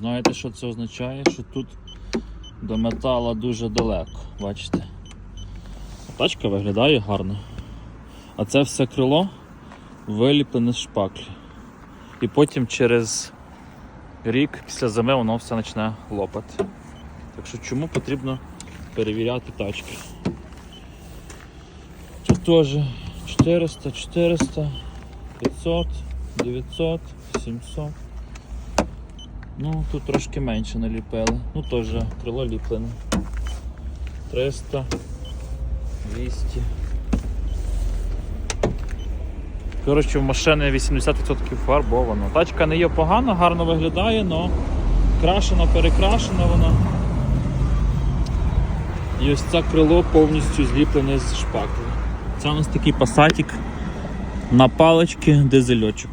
Знаєте, що це означає? Що тут до метала дуже далеко. Бачите? Тачка виглядає гарно. А це все крило виліплене з шпаклі. І потім через рік після зими воно все почне лопати. Так що чому потрібно перевіряти тачки? Тут теж 400, 400, 500, 900, 700. Ну, тут трошки менше наліпили. Ну теж крило ліплене. 300, 200. Коротше, в машини 80% фарбовано. Тачка не є погана, гарно виглядає, але крашена, перекрашена вона. І ось це крило повністю зліплене з шпаклі. Це у нас такий пасатик на палички дизельочок.